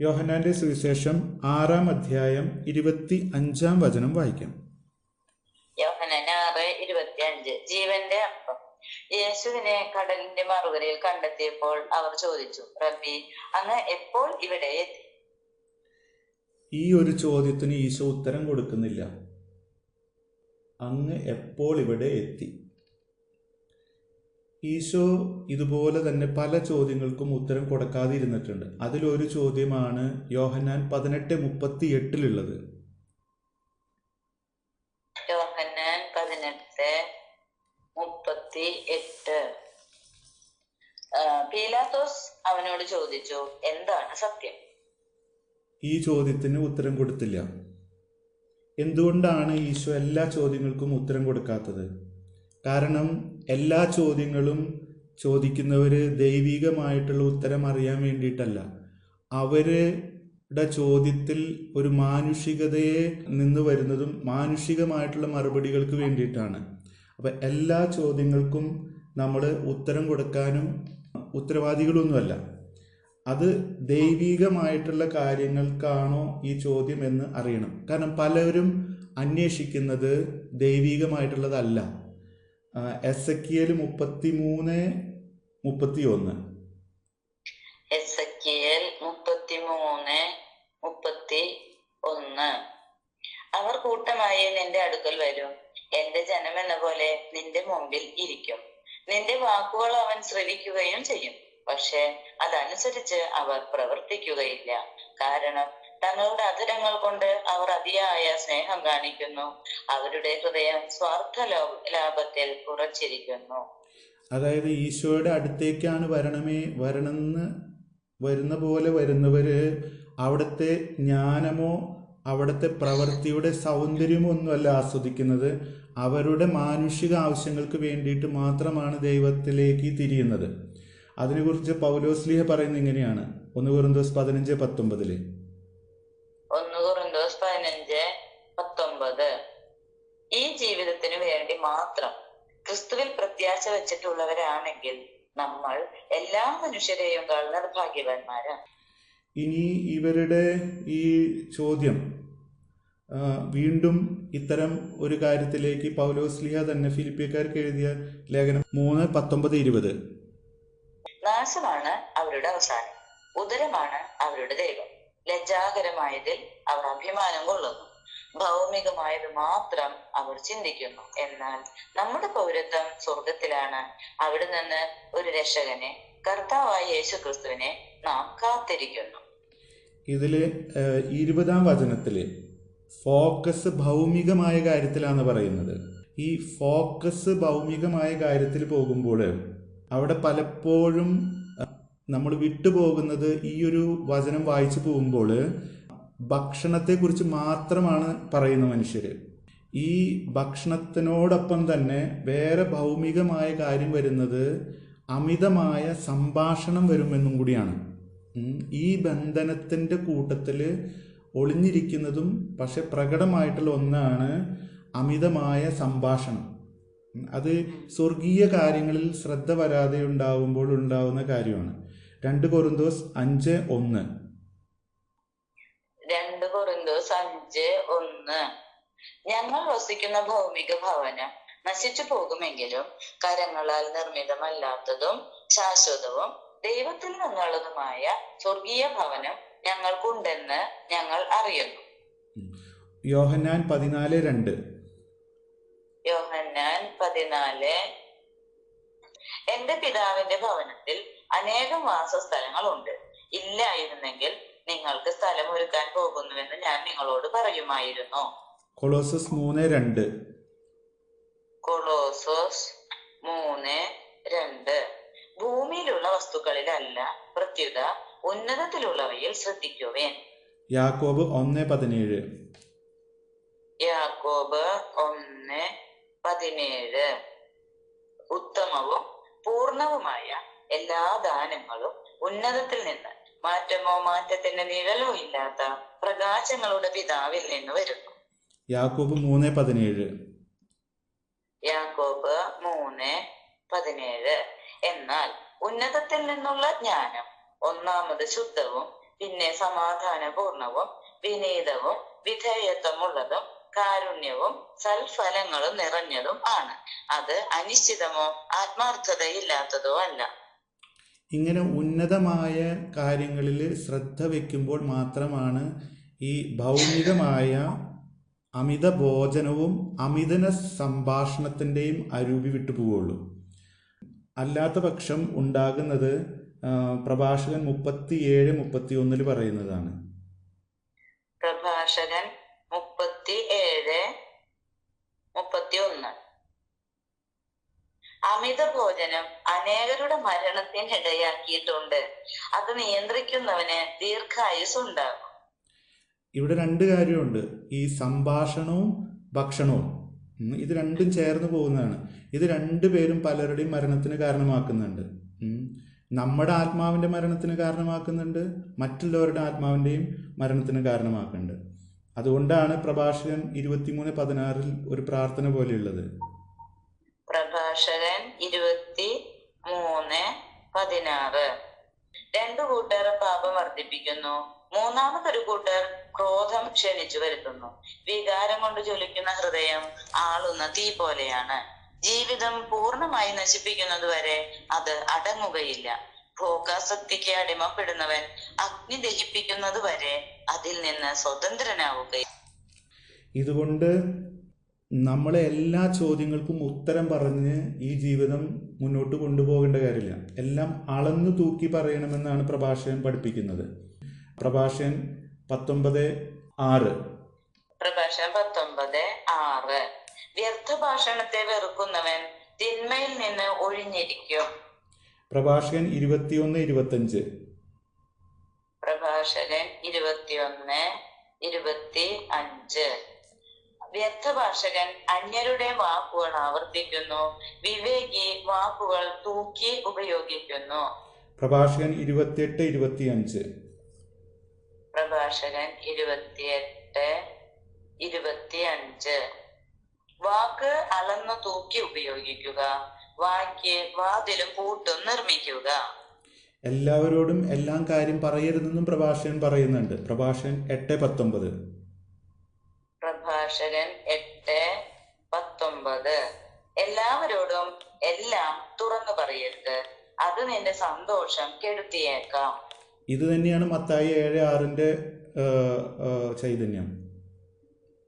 യോഹന്നാന്റെ സുവിശേഷം ആറാം അധ്യായം ഇരുപത്തി അഞ്ചാം വചനം വായിക്കാം. യോഹനൻ ആറ് ഇരുപത്തി അഞ്ച് ജീവന്റെ അപ്പം യേശുവിനെ കടലിന്റെ മറുകരയിൽ കണ്ടെത്തിയപ്പോൾ അവർ ചോദിച്ചു റബ്ബി അങ്ങ് എപ്പോൾ ഇവിടെ എത്തി? ഈ ഒരു ചോദ്യത്തിന് ഈശോ ഉത്തരം കൊടുക്കുന്നില്ല. അങ്ങ് എപ്പോൾ ഇവിടെ എത്തി? ഈശോ ഇതുപോലെ തന്നെ പല ചോദ്യങ്ങൾക്കും ഉത്തരം കൊടുക്കാതെ ഇരുന്നിട്ടുണ്ട് അതിലൊരു ചോദ്യമാണ് യോഹന്നാൻ പതിനെട്ട് മുപ്പത്തി എട്ടിലുള്ളത് യോഹന്നാൻ പതിനെട്ട് മുപ്പത്തി എട്ട് പീലാത്തോസ് അവനോട് ചോദിച്ചു എന്താണ് സത്യം? ഈ ചോദ്യത്തിന് ഉത്തരം കൊടുത്തില്ല. എന്തുകൊണ്ടാണ് ഈശോ എല്ലാ ചോദ്യങ്ങൾക്കും ഉത്തരം കൊടുക്കാത്തത്? കാരണം എല്ലാ ചോദ്യങ്ങളും ചോദിക്കുന്നവർ ദൈവികമായിട്ടുള്ള ഉത്തരം അറിയാൻ വേണ്ടിയിട്ടല്ല. അവരുടെ ചോദ്യത്തിൽ ഒരു മാനുഷികതയെ നിന്ന് വരുന്നതും മാനുഷികമായിട്ടുള്ള മറുപടികൾക്ക് വേണ്ടിയിട്ടാണ്. അപ്പം എല്ലാ ചോദ്യങ്ങൾക്കും നമ്മൾ ഉത്തരം കൊടുക്കാനും ഉത്തരവാദികളൊന്നുമല്ല. അത് ദൈവികമായിട്ടുള്ള കാര്യങ്ങൾക്കാണോ ഈ ചോദ്യം എന്ന് അറിയണം. കാരണം പലരും അന്വേഷിക്കുന്നത് ദൈവികമായിട്ടുള്ളതല്ല. എസ് എക്കിയൽ മുപ്പത്തി മൂന്ന് മുപ്പത്തി ഒന്ന് അവർ കൂട്ടമായി നിന്റെ അടുക്കൽ വരും. എന്റെ ജനം എന്ന പോലെ നിന്റെ മുമ്പിൽ ഇരിക്കും. നിന്റെ വാക്കുകൾ അവൻ ശ്രവിക്കുകയും ചെയ്യും. പക്ഷെ അതനുസരിച്ച് അവർ പ്രവർത്തിക്കുകയില്ല. കാരണം തങ്ങളുടെ അധരങ്ങൾ കൊണ്ട് അവർ അതിയായ സ്നേഹം കാണിക്കുന്നു. അവരുടെ ഹൃദയം സ്വാർത്ഥ ലാഭത്തിൽ ഉറച്ചിരിക്കുന്നു. അതായത് ഈശോയുടെ അടുത്തേക്കാണ് വരണമേ വരണമെന്ന് വരുന്ന പോലെ വരുന്നവര് അവിടുത്തെ ജ്ഞാനമോ അവിടുത്തെ പ്രവൃത്തിയുടെ സൗന്ദര്യമോ ഒന്നുമല്ല ആസ്വദിക്കുന്നത്. അവരുടെ മാനുഷിക ആവശ്യങ്ങൾക്ക് വേണ്ടിയിട്ട് മാത്രമാണ് ദൈവത്തിലേക്ക് തിരിയുന്നത്. അതിനെക്കുറിച്ച് പൗലോസ്ലിഹ പറയുന്നത് ഇങ്ങനെയാണ്. ഒന്ന് കുറുന്തോസ് പതിനഞ്ച് പത്തൊമ്പതിൽ ഒന്ന് കൊറിന്തോസ് പതിനഞ്ച് പത്തൊമ്പത് ഈ ജീവിതത്തിന് വേണ്ടി മാത്രം ക്രിസ്തുവിൽ പ്രത്യാശ വെച്ചിട്ടുള്ളവരാണെങ്കിൽ നമ്മൾ എല്ലാ മനുഷ്യരെയും ഭാഗ്യവാന്മാരാണ് ഇനി ഇവരുടെ ഈ ചോദ്യം വീണ്ടും ഇത്തരം ഒരു കാര്യത്തിലേക്ക് പൗലോസ്ലിഹ തന്നെ ഫിലിപ്പിയക്കാർക്ക് എഴുതിയ ലേഖനം മൂന്ന് പത്തൊമ്പത് ഇരുപത്. നാശമാണ് അവരുടെ അവസാനം ഉദരമാണ് അവരുടെ ദൈവം. ലജ്ജാകരമായതിൽ അവർ അഭിമാനം കൊള്ളുന്നു. ഭൗമികമായത് മാത്രം അവർ ചിന്തിക്കുന്നു. എന്നാൽ നമ്മുടെ പൗരത്വം സ്വർഗത്തിലാണ് അവിടെ നിന്ന് ഒരു രക്ഷകനെ കർത്താവായ യേശു ക്രിസ്തുവിനെ നാം കാത്തിരിക്കുന്നു. ഇതിൽ ഇരുപതാം വചനത്തിൽ ഫോക്കസ് ഭൗമികമായ കാര്യത്തിലാണ് പറയുന്നത്. ഈ ഫോക്കസ് ഭൗമികമായ കാര്യത്തിൽ പോകുമ്പോൾ അവിടെ പലപ്പോഴും നമ്മൾ വിട്ടുപോകുന്നത് ഈ ഒരു വചനം വായിച്ചു പോകുമ്പോൾ ഭക്ഷണത്തെക്കുറിച്ച് മാത്രമാണ് പറയുന്ന മനുഷ്യർ ഈ ഭക്ഷണത്തിനോടൊപ്പം തന്നെ വേറെ ഭൗമികമായ കാര്യം വരുന്നത് അമിതമായ സംഭാഷണം വരുമെന്നും കൂടിയാണ്. ഈ ബന്ധനത്തിന്റെ കൂട്ടത്തിൽ ഒളിഞ്ഞിരിക്കുന്നതും പക്ഷെ പ്രകടമായിട്ടുള്ള ഒന്നാണ് അമിതമായ സംഭാഷണം. അത് സ്വർഗീയ കാര്യങ്ങളിൽ ശ്രദ്ധ വരാതെ ഉണ്ടാവുമ്പോൾ ഉണ്ടാവുന്ന കാര്യമാണ്. രണ്ട് കൊറുന്തോസ് അഞ്ച് ഒന്ന്. കൊറിന്തോസ് അഞ്ച് ഒന്ന്. ഞങ്ങൾ വസിക്കുന്ന ഭൗമിക ഭവനം നശിച്ചു പോകുമെങ്കിലും കരങ്ങളാൽ നിർമ്മിതമല്ലാത്തതും ശാശ്വതവും ദൈവത്തിൽ നിന്നുള്ളതുമായ സ്വർഗീയ ഭവനം ഞങ്ങൾക്കുണ്ടെന്ന് ഞങ്ങൾ അറിയുന്നു. യോഹന്നാൻ പതിനാല് രണ്ട്. യോഹന്നാൻ പതിനാല്. എന്റെ പിതാവിന്റെ ഭവനത്തിൽ അനേകം വാസസ്ഥലങ്ങളുണ്ട്. ഇല്ലായിരുന്നെങ്കിൽ നിങ്ങൾക്ക് സ്ഥലം ഒരുക്കാൻ പോകുന്നുവെന്ന് ഞാൻ നിങ്ങളോട് പറയുമായിരുന്നു. കൊളോസസ് മൂന്ന് രണ്ട്. കൊളോസോസ് മൂന്ന് രണ്ട്. ഭൂമിയിലുള്ള വസ്തുക്കളിലല്ല പ്രത്യുത ഉന്നതത്തിലുള്ളവയിൽ ശ്രദ്ധിക്കുവേൻ. യാക്കോബ് ഒന്ന് പതിനേഴ്. യാക്കോബ് ഒന്ന് പതിനേഴ്. ഉത്തമവും പൂർണവുമായ എല്ലാ ദാനങ്ങളും ഉന്നതത്തിൽ നിന്ന് മാറ്റമോ മാറ്റത്തിന്റെ നിഴലോ ഇല്ലാത്ത പ്രകാശങ്ങളുടെ പിതാവിൽ നിന്ന് വരുന്നു. യാക്കോബ് മൂന്ന് പതിനേഴ്. യാക്കോബ് മൂന്ന് പതിനേഴ്. എന്നാൽ ഉന്നതത്തിൽ നിന്നുള്ള ജ്ഞാനം ഒന്നാമത് ശുദ്ധവും പിന്നെ സമാധാനപൂർണവും വിനീതവും വിധേയത്വമുള്ളതും കാരുണ്യവും സൽഫലങ്ങളും നിറഞ്ഞതും ആണ്. അത് അനിശ്ചിതമോ ആത്മാർത്ഥതയില്ലാത്തതോ അല്ല. ഇങ്ങനെ ഉന്നതമായ കാര്യങ്ങളിൽ ശ്രദ്ധ വയ്ക്കുമ്പോൾ മാത്രമാണ് ഈ ഭൗമികമായ അമിത ഭോജനവും അമിതന സംഭാഷണത്തിന്റെയും അരൂപി വിട്ടുപോവുള്ളൂ. അല്ലാത്ത പക്ഷം ഉണ്ടാകുന്നത് പ്രഭാഷകൻ മുപ്പത്തിയേഴ് മുപ്പത്തി ഒന്നിൽ പറയുന്നതാണ്. പ്രഭാഷകൻ മുപ്പത്തി ഏഴ് മുപ്പത്തി ഒന്ന് അമിത ഭോജനം അനേകരുടെ മരണത്തിന് ഇടയാക്കിയിട്ടുണ്ട്. അത് നിയന്ത്രിക്കുന്നവന് ദീർഘായുസ് ഉണ്ടാകും ഇവിടെ രണ്ട് കാര്യമുണ്ട്. ഈ സംഭാഷണവും ഭക്ഷണവും. ഇത് രണ്ടും ചേർന്ന് പോകുന്നതാണ്. ഇത് രണ്ടു പേരും പലരുടെയും മരണത്തിന് കാരണമാക്കുന്നുണ്ട്. നമ്മുടെ ആത്മാവിന്റെ മരണത്തിന് കാരണമാക്കുന്നുണ്ട്. മറ്റുള്ളവരുടെ ആത്മാവിന്റെയും മരണത്തിന് കാരണമാക്കുന്നുണ്ട്. അതുകൊണ്ടാണ് പ്രഭാഷകൻ ഇരുപത്തിമൂന്ന് പതിനാറിൽ ഒരു പ്രാർത്ഥന പോലെയുള്ളത് പ്രഭാഷകൻ ഇരുപത്തി മൂന്ന് പതിനാറ് രണ്ടു കൂട്ടർ പാപം വർദ്ധിപ്പിക്കുന്നു. മൂന്നാമതൊരു കൂട്ടർ ക്രോധം ക്ഷണിച്ചു വരുത്തുന്നു. വികാരം കൊണ്ട് ജ്വലിക്കുന്ന ഹൃദയം ആളുന്ന തീ പോലെയാണ്. ജീവിതം പൂർണമായി നശിപ്പിക്കുന്നതുവരെ അത് അടങ്ങുകയില്ല. ഭോഗാസക്തിക്ക് അടിമപ്പെടുന്നവൻ അഗ്നി ദഹിപ്പിക്കുന്നത് വരെ അതിൽ നിന്ന് സ്വതന്ത്രനാവുകയില്ല. ഇതുകൊണ്ട് നമ്മളെ എല്ലാ ചോദ്യങ്ങൾക്കും ഉത്തരം പറഞ്ഞ് ഈ ജീവിതം മുന്നോട്ട് കൊണ്ടുപോകേണ്ട കാര്യമില്ല. എല്ലാം അളന്നു തൂക്കി പറയണമെന്നാണ് പ്രഭാഷകൻ പഠിപ്പിക്കുന്നത്. പ്രഭാഷകൻ പത്തൊമ്പത് ആറ്. പ്രഭാഷണം പത്തൊമ്പത് ആറ്. വ്യർത്ഥ ഭാഷണത്തെ വെറുക്കുന്നവൻ തിന്മയിൽ നിന്ന് ഒഴിഞ്ഞിരിക്കും. പ്രഭാഷകൻ ഇരുപത്തിയൊന്ന് ഇരുപത്തഞ്ച്. പ്രഭാഷകൻ ഇരുപത്തിയൊന്ന് ഇരുപത്തി അഞ്ച് വ്യർത്ഥഭാഷകൻ അന്യരുടെ വാക്കുകൾ ആവർത്തിക്കുന്നു. വിവേകി വാക്കുകൾ തൂക്കി ഉപയോഗിക്കുന്നു. പ്രഭാഷകൻ ഇരുപത്തിയെട്ട് ഇരുപത്തിയഞ്ച്. പ്രഭാഷകൻ ഇരുപത്തിയെട്ട് ഇരുപത്തിയഞ്ച്. വാക്ക് അളന്നു തൂക്കി ഉപയോഗിക്കുക. വാക്ക് വാതിലും പൂട്ടും നിർമ്മിക്കുക. എല്ലാവരോടും എല്ലാം കാര്യം പറയരുതെന്നും പ്രഭാഷകൻ പറയുന്നുണ്ട്. പ്രഭാഷകൻ എട്ട് പത്തൊമ്പത്. പ്രഭാഷകൻ എട്ട് പത്തൊമ്പത്. എല്ലാവരോടും എല്ലാം തുറന്നു പറയരുത്. അത് നിന്റെ സന്തോഷം കെടുത്തിയേക്കാം. ഇത് തന്നെയാണ് മത്തായി ഏഴ് ആറിന്റെ ചൈതന്യം.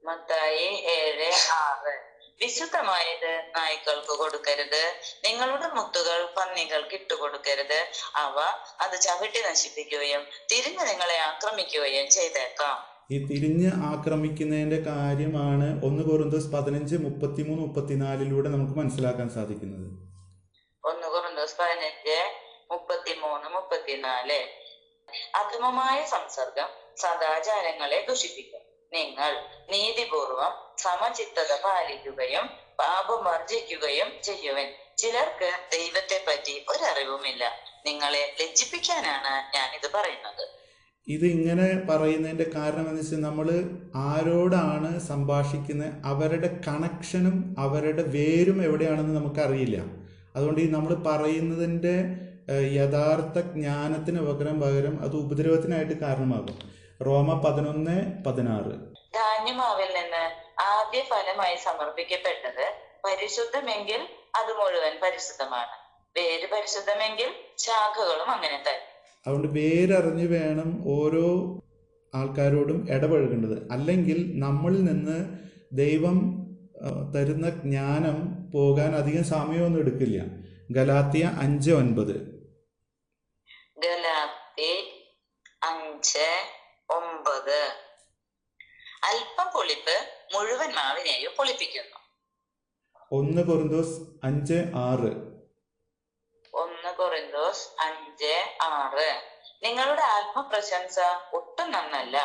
മത്തായി ഏഴ് ആറ്. വിശുദ്ധമായത് നായ്ക്കൾക്ക് കൊടുക്കരുത്. നിങ്ങളുടെ മുത്തുകൾ പന്നികൾക്ക് ഇട്ടുകൊടുക്കരുത്. അവ അത് ചവിട്ടി നശിപ്പിക്കുകയും തിരിഞ്ഞു നിങ്ങളെ ആക്രമിക്കുകയും ചെയ്തേക്കാം. ഈ തിരിഞ്ഞ് ആക്രമിക്കുന്നതിന്റെ കാര്യമാണ് ഒന്ന് കൊറിന്തോസ് പതിനഞ്ച് മുപ്പത്തിമൂന്ന് മുപ്പത്തിനാലിലൂടെ നമുക്ക് മനസ്സിലാക്കാൻ സാധിക്കുന്നത്. ഒന്ന് കുറന്തോസ് പതിനഞ്ച് മുപ്പത്തിമൂന്ന് മുപ്പത്തിനാല് അധമമായ സംസർഗം സദാചാരങ്ങളെ ദുഷിപ്പിക്കും. നിങ്ങൾ നീതിപൂർവം സമചിത്തത പാലിക്കുകയും പാപം വർജിക്കുകയും ചെയ്യുവൻ. ചിലർക്ക് ദൈവത്തെ പറ്റി ഒരറിവുമില്ല. നിങ്ങളെ ലജ്ജിപ്പിക്കാനാണ് ഞാൻ ഇത് പറയുന്നത്. ഇത് ഇങ്ങനെ പറയുന്നതിന്റെ കാരണം എന്ന് വെച്ചാൽ നമ്മൾ ആരോടാണ് സംഭാഷിക്കുന്നത്? അവരുടെ കണക്ഷനും അവരുടെ വേരും എവിടെയാണെന്ന് നമുക്കറിയില്ല. അതുകൊണ്ട് ഈ നമ്മൾ പറയുന്നതിന്റെ യഥാർത്ഥ ജ്ഞാനത്തിന് പകരം പകരം അത് ഉപദ്രവത്തിനായിട്ട് കാരണമാകും. റോമ പതിനൊന്ന് പതിനാറ്. ധാന്യമാവിൽ നിന്ന് ആദ്യ ഫലമായി സമർപ്പിക്കപ്പെട്ടത് പരിശുദ്ധമെങ്കിൽ അത് മുഴുവൻ പരിശുദ്ധമാണ്. വേര് പരിശുദ്ധമെങ്കിൽ ശാഖകളും അങ്ങനെ തന്നെ. അതുകൊണ്ട് വേരറിഞ്ഞ് വേണം ഓരോ ആൾക്കാരോടും ഇടപഴകേണ്ടത്. അല്ലെങ്കിൽ നമ്മളിൽ നിന്ന് ദൈവം തരുന്ന ജ്ഞാനം പോകാൻ അധികം സമയമൊന്നും എടുക്കില്ല. ഗലാത്തിയ അഞ്ച് ഒൻപത്. ഗലാത്തി അഞ്ച് ഒമ്പത് അല്പം പൊളിപ്പ് മുഴുവൻ മാവിനെയും പൊളിപ്പിക്കുന്നു. ഒന്ന് കൊറിന്തോസ് അഞ്ച് ആറ്. കൊറിന്തോസ് അഞ്ച് ആറ്. നിങ്ങളുടെ ആത്മപ്രശംസ ഒട്ടും നന്നല്ല.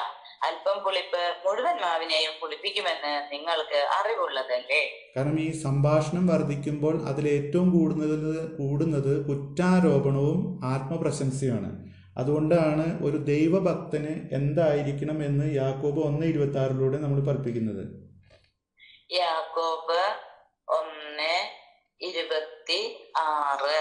അല്പം പുളിപ്പ് മുഴുവൻ മാവിനെയും പുളിപ്പിക്കുമെന്ന് നിങ്ങൾക്ക് അറിവുള്ളതല്ലേ? കാരണം ഈ സംഭാഷണം വർദ്ധിക്കുമ്പോൾ അതിൽ ഏറ്റവും കൂടുന്നത് കൂടുന്നത് കുറ്റാരോപണവും ആത്മപ്രശംസയാണ് അതുകൊണ്ടാണ് ഒരു ദൈവഭക്തന് എന്തായിരിക്കണം എന്ന് യാക്കോബ് ഒന്ന് ഇരുപത്തി ആറിലൂടെ നമ്മൾ പഠിപ്പിക്കുന്നത്. യാക്കോബ് ഒന്ന് ഇരുപത്തി ആറ്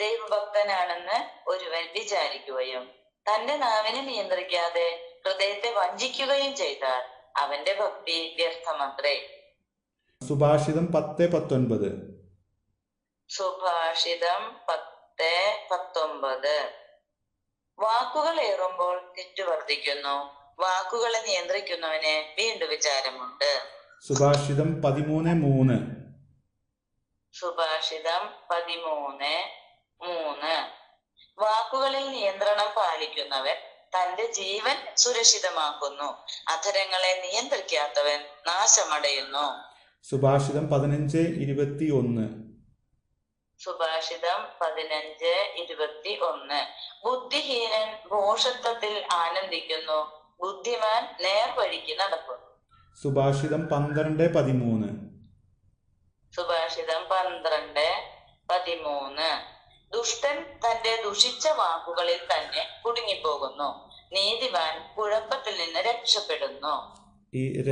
ദൈവഭക്തനാണെന്ന് ഒരുവൻ വിചാരിക്കുകയും തന്റെ നാവിനെ നിയന്ത്രിക്കാതെ ഹൃദയത്തെ വഞ്ചിക്കുകയും ചെയ്താൽ അവന്റെ ഭക്തി വ്യർത്ഥമത്രേ. സുഭാഷിതം പത്ത് പത്തൊൻപത്. സുഭാഷിതം പത്ത് പത്തൊമ്പത് വാക്കുകൾ ഏറുമ്പോൾ തെറ്റു വർദ്ധിക്കുന്നു. വാക്കുകളെ നിയന്ത്രിക്കുന്നവന് വീണ്ടും വിചാരമുണ്ട്. സുഭാഷിതം പതിമൂന്ന് മൂന്ന്. സുഭാഷിതം പതിമൂന്ന് മൂന്ന്. വാക്കുകളിൽ നിയന്ത്രണം പാലിക്കുന്നവൻ തന്റെ ജീവൻ സുരക്ഷിതമാക്കുന്നു. അധരങ്ങളെ നിയന്ത്രിക്കാത്തവൻ നാശമടയുന്നു. സുഭാഷിതം പതിനഞ്ച് ഇരുപത്തി ഒന്ന് സുഭാഷിതം പതിനഞ്ച് ഇരുപത്തി ഒന്ന് ബുദ്ധിഹീനൻ ഭോഷത്വത്തിൽ ആനന്ദിക്കുന്നു. ബുദ്ധിമാൻ നേർവഴിക്ക് നടക്കുന്നു. സുഭാഷിതം പന്ത്രണ്ട് പതിമൂന്ന്. സുഭാഷിതം പന്ത്രണ്ട് പതിമൂന്ന്. ദുഷ്ടൻ തന്റെ ദുഷിച്ച വാക്കുകളിൽ തന്നെ കുടുങ്ങിപ്പോകുന്നു. നീതിമാൻ കുഴപ്പത്തിൽ നിന്ന് രക്ഷപ്പെടുന്നു. ഈ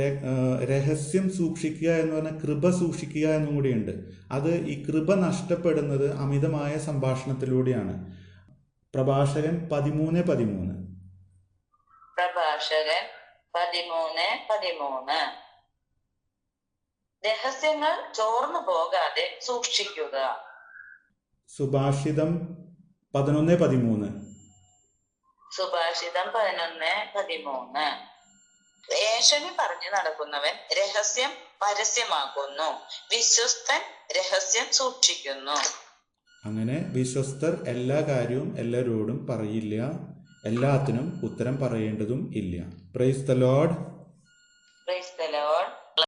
രഹസ്യം സൂക്ഷിക്കുക എന്ന് പറഞ്ഞാൽ കൃപ സൂക്ഷിക്കുക എന്നും കൂടിയുണ്ട്. അത് ഈ കൃപ നഷ്ടപ്പെടുന്നത് അമിതമായ സംഭാഷണത്തിലൂടെയാണ്. പ്രഭാഷകൻ പതിമൂന്ന് പതിമൂന്ന്. പ്രഭാഷകൻ പതിമൂന്ന് പതിമൂന്ന്. രഹസ്യങ്ങൾ ചോർന്നു പോകാതെ സൂക്ഷിക്കുക. സുഭാഷിതം പതിനൊന്ന് പതിമൂന്ന്. സുഭാഷിതം പതിനൊന്ന് പതിമൂന്ന്. ഏഷണി പറഞ്ഞു നടക്കുന്നവൻ രഹസ്യം പരസ്യമാക്കുന്നു വിശ്വസ്തൻ രഹസ്യം സൂക്ഷിക്കുന്നു. അങ്ങനെ വിശ്വസ്തർ എല്ലാ കാര്യവും എല്ലാവരോടും പറയില്ല. എല്ലാത്തിനും ഉത്തരം പറയേണ്ടതും ഇല്ല. Praise the Lord praise the Lord.